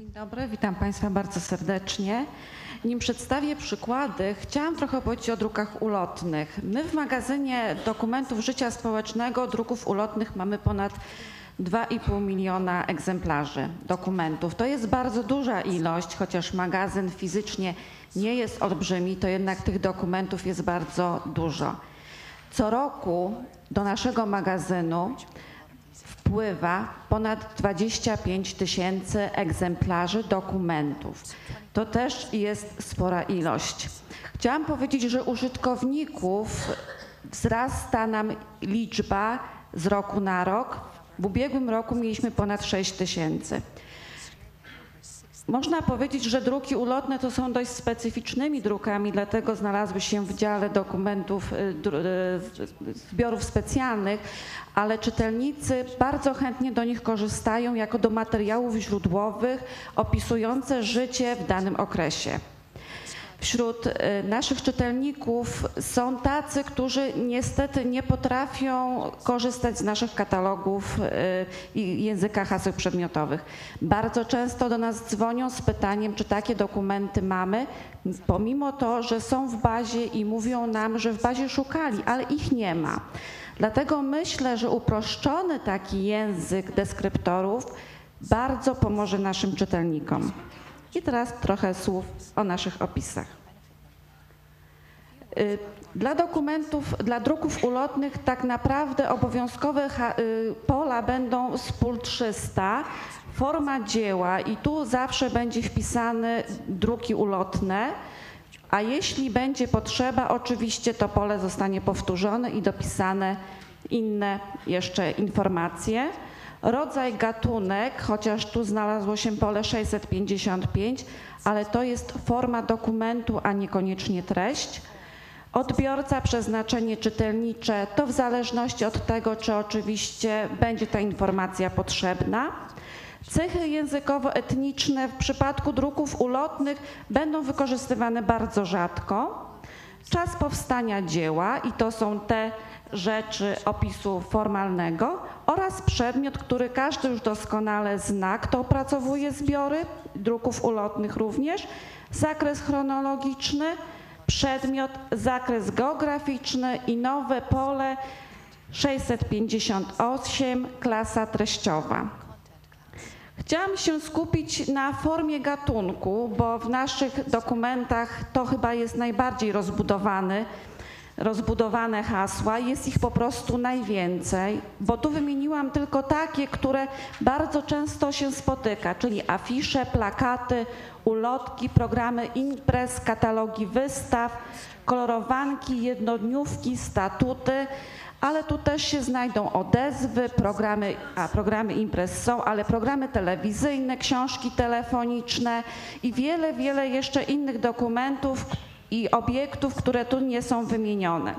Dzień dobry, witam Państwa bardzo serdecznie. Nim przedstawię przykłady, chciałam trochę opowiedzieć o drukach ulotnych. My w magazynie dokumentów życia społecznego druków ulotnych mamy ponad 2,5 miliona egzemplarzy dokumentów. To jest bardzo duża ilość, chociaż magazyn fizycznie nie jest olbrzymi, to jednak tych dokumentów jest bardzo dużo. Co roku do naszego magazynu wpływa ponad 25 tysięcy egzemplarzy dokumentów. To też jest spora ilość. Chciałam powiedzieć, że użytkowników wzrasta nam liczba z roku na rok. W ubiegłym roku mieliśmy ponad 6 tysięcy. Można powiedzieć, że druki ulotne to są dość specyficznymi drukami, dlatego znalazły się w dziale dokumentów y, y, zbiorów specjalnych, ale czytelnicy bardzo chętnie do nich korzystają jako do materiałów źródłowych opisujące życie w danym okresie. Wśród y, naszych czytelników są tacy, którzy niestety nie potrafią korzystać z naszych katalogów y, i języka haseł przedmiotowych. Bardzo często do nas dzwonią z pytaniem, czy takie dokumenty mamy, pomimo to, że są w bazie i mówią nam, że w bazie szukali, ale ich nie ma. Dlatego myślę, że uproszczony taki język deskryptorów bardzo pomoże naszym czytelnikom. I teraz trochę słów o naszych opisach. Y, Dla dokumentów, dla druków ulotnych tak naprawdę obowiązkowe y, pola będą z pól 300, forma dzieła i tu zawsze będzie wpisane druki ulotne, a jeśli będzie potrzeba, oczywiście to pole zostanie powtórzone i dopisane inne jeszcze informacje. Rodzaj gatunek, chociaż tu znalazło się pole 655, ale to jest forma dokumentu, a niekoniecznie treść. Odbiorca, przeznaczenie czytelnicze, to w zależności od tego, czy oczywiście będzie ta informacja potrzebna. Cechy językowo-etniczne w przypadku druków ulotnych będą wykorzystywane bardzo rzadko. Czas powstania dzieła i to są te rzeczy opisu formalnego oraz przedmiot, który każdy już doskonale zna, kto opracowuje zbiory, druków ulotnych również, zakres chronologiczny, przedmiot, zakres geograficzny i nowe pole 658, klasa treściowa. Chciałam się skupić na formie gatunku, bo w naszych dokumentach to chyba jest najbardziej rozbudowany, rozbudowane hasła. Jest ich po prostu najwięcej, bo tu wymieniłam tylko takie, które bardzo często się spotyka, czyli afisze, plakaty, ulotki, programy imprez, katalogi wystaw, kolorowanki, jednodniówki, statuty, ale tu też się znajdą odezwy, programy, a programy imprez są, ale programy telewizyjne, książki telefoniczne i wiele, wiele jeszcze innych dokumentów i obiektów, które tu nie są wymienione.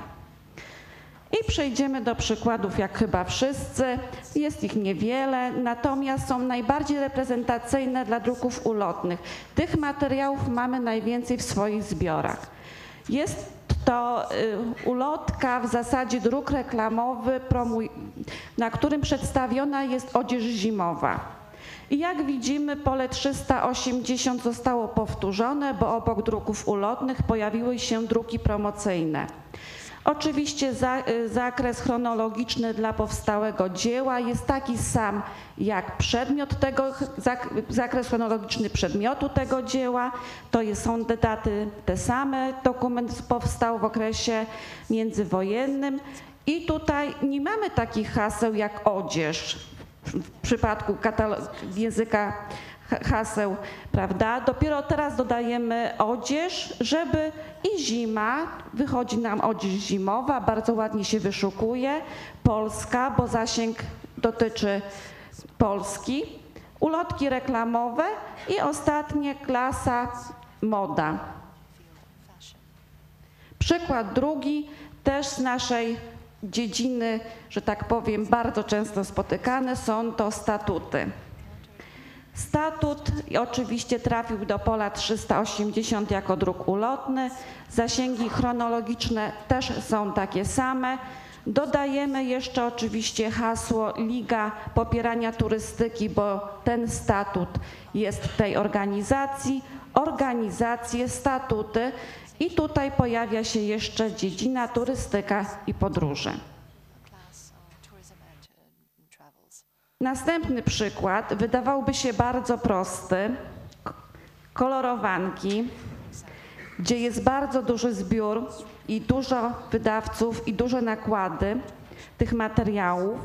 I przejdziemy do przykładów, jak chyba wszyscy. Jest ich niewiele, natomiast są najbardziej reprezentacyjne dla druków ulotnych. Tych materiałów mamy najwięcej w swoich zbiorach. Jest to y, ulotka, w zasadzie druk reklamowy, na którym przedstawiona jest odzież zimowa. I jak widzimy, pole 380 zostało powtórzone, bo obok druków ulotnych pojawiły się druki promocyjne. Oczywiście za, y, zakres chronologiczny dla powstałego dzieła jest taki sam jak przedmiot tego, zak, zakres chronologiczny przedmiotu tego dzieła. To jest, są te daty te same. Dokument powstał w okresie międzywojennym. I tutaj nie mamy takich haseł jak odzież w przypadku języka ha- haseł, prawda? Dopiero teraz dodajemy odzież, żeby i zima, wychodzi nam odzież zimowa, bardzo ładnie się wyszukuje, Polska, bo zasięg dotyczy Polski, ulotki reklamowe i ostatnie klasa moda. Przykład drugi, też z naszej dziedziny, że tak powiem, bardzo często spotykane są to statuty. Statut oczywiście trafił do pola 380 jako druk ulotny. Zasięgi chronologiczne też są takie same. Dodajemy jeszcze oczywiście hasło Liga Popierania Turystyki, bo ten statut jest tej organizacji, organizacje, statuty i tutaj pojawia się jeszcze dziedzina turystyka i podróże. Następny przykład wydawałby się bardzo prosty. Kolorowanki, gdzie jest bardzo duży zbiór i dużo wydawców i duże nakłady tych materiałów.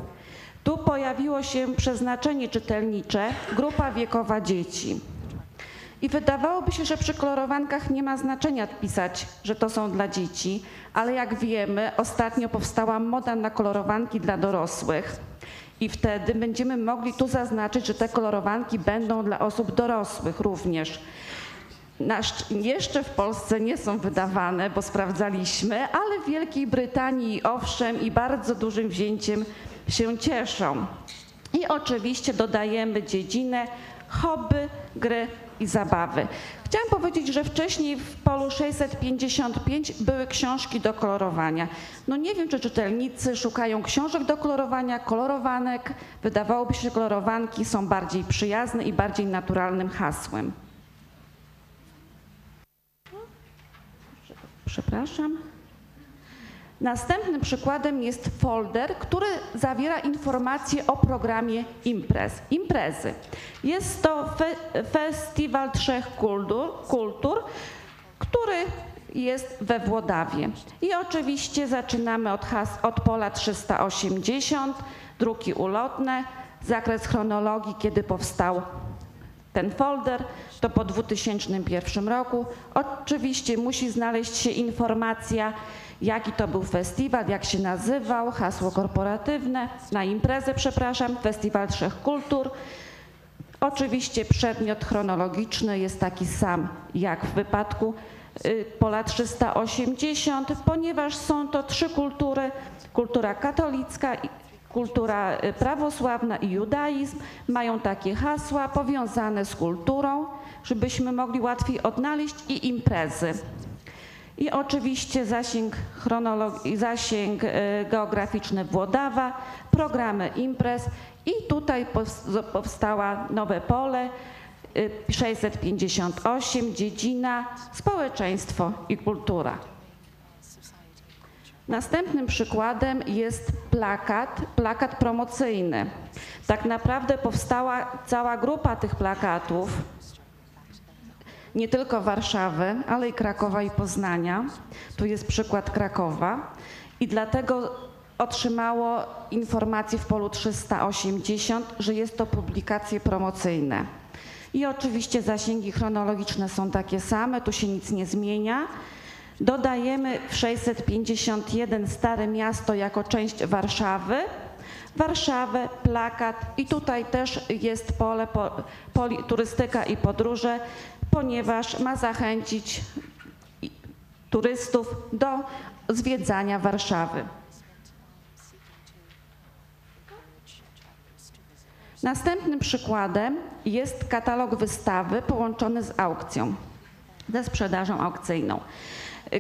Tu pojawiło się przeznaczenie czytelnicze, grupa wiekowa dzieci. I wydawałoby się, że przy kolorowankach nie ma znaczenia pisać, że to są dla dzieci, ale jak wiemy, ostatnio powstała moda na kolorowanki dla dorosłych. I wtedy będziemy mogli tu zaznaczyć, że te kolorowanki będą dla osób dorosłych również. Na, szcz- jeszcze w Polsce nie są wydawane, bo sprawdzaliśmy, ale w Wielkiej Brytanii owszem i bardzo dużym wzięciem się cieszą. I oczywiście dodajemy dziedzinę hobby, gry i zabawy. Chciałam powiedzieć, że wcześniej w polu 655 były książki do kolorowania. No nie wiem, czy czytelnicy szukają książek do kolorowania, kolorowanek. Wydawałoby się, że kolorowanki są bardziej przyjazne i bardziej naturalnym hasłem. Przepraszam. Następnym przykładem jest folder, który zawiera informacje o programie imprez, imprezy. Jest to fe, Festiwal Trzech Kultur, Kultur, który jest we Włodawie. I oczywiście zaczynamy od, has, od pola 380, druki ulotne, zakres chronologii, kiedy powstał ten folder, to po 2001 roku. Oczywiście musi znaleźć się informacja, jaki to był festiwal, jak się nazywał, hasło korporatywne, na imprezę, przepraszam, Festiwal Trzech Kultur. Oczywiście przedmiot chronologiczny jest taki sam jak w wypadku y, pola 380, ponieważ są to trzy kultury, kultura katolicka, kultura y, prawosławna i judaizm, mają takie hasła powiązane z kulturą, żebyśmy mogli łatwiej odnaleźć i imprezy. I oczywiście zasięg, zasięg e, geograficzny Włodawa, programy imprez i tutaj pows- powstała nowe pole e, 658, dziedzina, społeczeństwo i kultura. Następnym przykładem jest plakat, plakat promocyjny. Tak naprawdę powstała cała grupa tych plakatów, nie tylko Warszawy, ale i Krakowa i Poznania. Tu jest przykład Krakowa. I dlatego otrzymało informację w polu 380, że jest to publikacje promocyjne. I oczywiście zasięgi chronologiczne są takie same, tu się nic nie zmienia. Dodajemy w 651 Stare Miasto jako część Warszawy. Warszawę, plakat i tutaj też jest pole po, poli, turystyka i podróże, ponieważ ma zachęcić turystów do zwiedzania Warszawy. Następnym przykładem jest katalog wystawy połączony z aukcją, ze sprzedażą aukcyjną.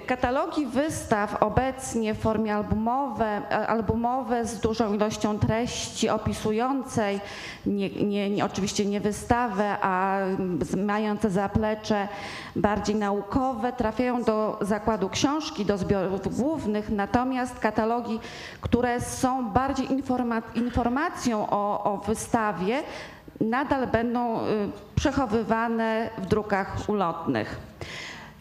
Katalogi wystaw obecnie w formie albumowe, albumowe z dużą ilością treści opisującej, nie, nie, nie, oczywiście nie wystawę, a mające zaplecze bardziej naukowe, trafiają do zakładu książki, do zbiorów głównych, natomiast katalogi, które są bardziej informa- informacją o, o wystawie, nadal będą y, przechowywane w drukach ulotnych.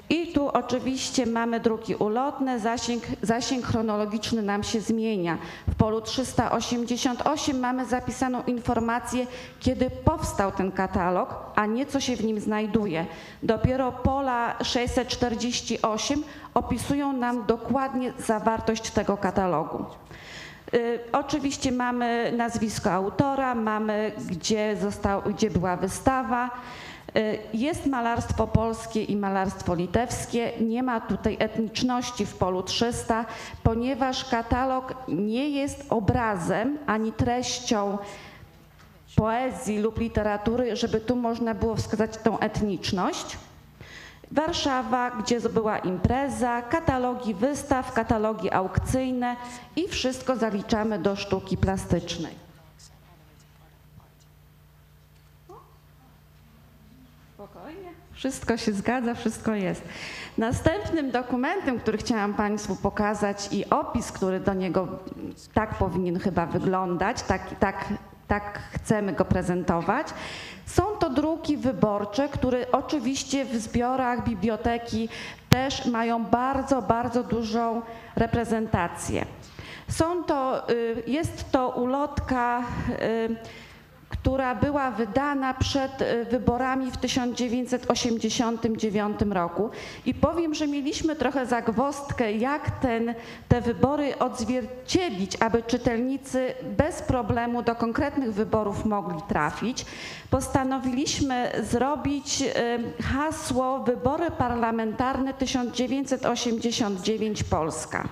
I tu oczywiście mamy druki ulotne, zasięg, zasięg chronologiczny nam się zmienia. W polu 388 mamy zapisaną informację, kiedy powstał ten katalog, a nie co się w nim znajduje. Dopiero pola 648 opisują nam dokładnie zawartość tego katalogu. Y, Oczywiście mamy nazwisko autora, mamy gdzie, został, gdzie była wystawa. Y, Jest malarstwo polskie i malarstwo litewskie. Nie ma tutaj etniczności w polu 300, ponieważ katalog nie jest obrazem ani treścią poezji lub literatury, żeby tu można było wskazać tą etniczność. Warszawa, gdzie była impreza, katalogi wystaw, katalogi aukcyjne i wszystko zaliczamy do sztuki plastycznej. Wszystko się zgadza, wszystko jest. Następnym dokumentem, który chciałam Państwu pokazać i opis, który do niego tak powinien chyba wyglądać, tak, tak, tak chcemy go prezentować, są to druki wyborcze, które oczywiście w zbiorach biblioteki też mają bardzo, bardzo dużą reprezentację. Są to, y, jest to ulotka y, która była wydana przed y, wyborami w 1989 roku. I powiem, że mieliśmy trochę zagwozdkę, jak ten, te wybory odzwierciedlić, aby czytelnicy bez problemu do konkretnych wyborów mogli trafić. Postanowiliśmy zrobić y, hasło Wybory Parlamentarne 1989 Polska.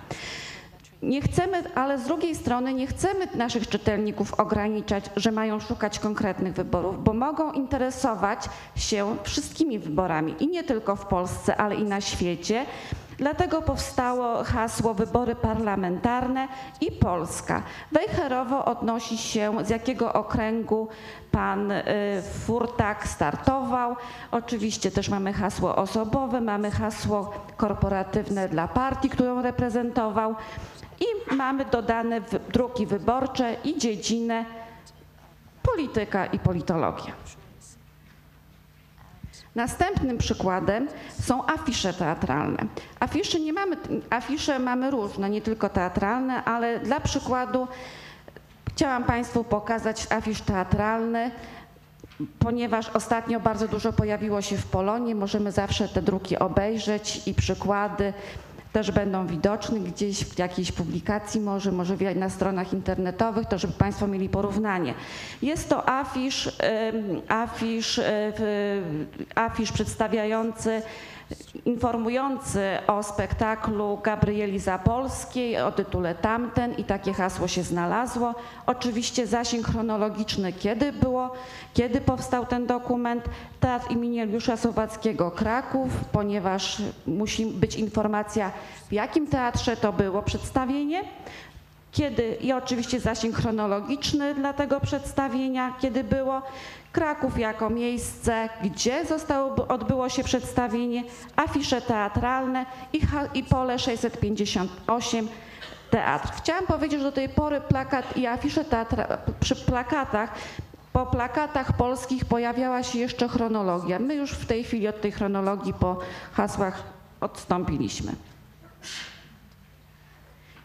Nie chcemy, ale z drugiej strony nie chcemy naszych czytelników ograniczać, że mają szukać konkretnych wyborów, bo mogą interesować się wszystkimi wyborami i nie tylko w Polsce, ale i na świecie. Dlatego powstało hasło wybory parlamentarne i Polska. Wejherowo odnosi się, z jakiego okręgu pan y, Furtak startował. Oczywiście też mamy hasło osobowe, mamy hasło korporatywne dla partii, którą reprezentował. I mamy dodane druki wyborcze i dziedzinę polityka i politologia. Następnym przykładem są afisze teatralne. Afisze nie mamy, afisze mamy różne, nie tylko teatralne, ale dla przykładu chciałam Państwu pokazać afisz teatralny, ponieważ ostatnio bardzo dużo pojawiło się w Polonii, możemy zawsze te druki obejrzeć i przykłady też będą widoczne gdzieś w jakiejś publikacji, może, może na stronach internetowych, to żeby Państwo mieli porównanie. Jest to afisz, afisz, e, afisz przedstawiający, informujący o spektaklu Gabrieli Zapolskiej o tytule Tamten i takie hasło się znalazło. Oczywiście zasięg chronologiczny, kiedy było, kiedy powstał ten dokument. Teatr imienia Juliusza Słowackiego Kraków, ponieważ musi być informacja, w jakim teatrze to było przedstawienie. Kiedy i oczywiście zasięg chronologiczny dla tego przedstawienia, kiedy było Kraków jako miejsce, gdzie zostało, odbyło się przedstawienie, afisze teatralne i, i pole 658 teatr. Chciałam powiedzieć, że do tej pory plakat i afisze teatra, przy plakatach po plakatach polskich pojawiała się jeszcze chronologia. My już w tej chwili od tej chronologii po hasłach odstąpiliśmy.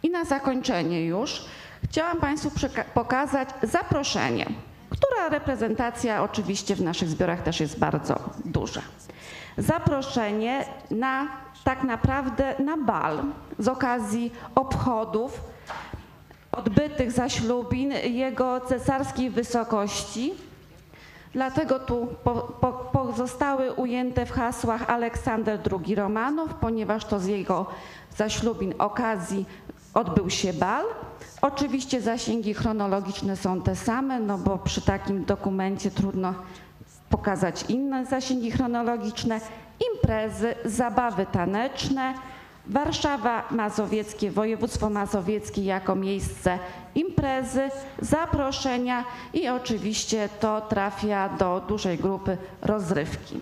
I na zakończenie już chciałam Państwu pokazać zaproszenie, która reprezentacja oczywiście w naszych zbiorach też jest bardzo duża. Zaproszenie na tak naprawdę na bal z okazji obchodów odbytych zaślubin jego cesarskiej wysokości. Dlatego tu po, po, pozostały ujęte w hasłach Aleksander II Romanow, ponieważ to z jego zaślubin okazji odbył się bal. Oczywiście zasięgi chronologiczne są te same, no bo przy takim dokumencie trudno pokazać inne zasięgi chronologiczne, imprezy, zabawy taneczne, Warszawa Mazowieckie, województwo mazowieckie jako miejsce imprezy, zaproszenia i oczywiście to trafia do dużej grupy rozrywki.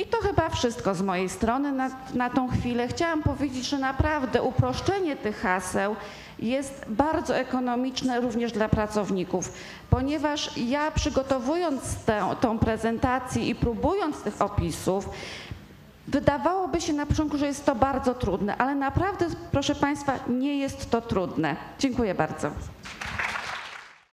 I to chyba wszystko z mojej strony na, na tą chwilę. Chciałam powiedzieć, że naprawdę uproszczenie tych haseł jest bardzo ekonomiczne również dla pracowników, ponieważ ja przygotowując tę, tą prezentację i próbując tych opisów, wydawałoby się na początku, że jest to bardzo trudne, ale naprawdę, proszę Państwa, nie jest to trudne. Dziękuję bardzo.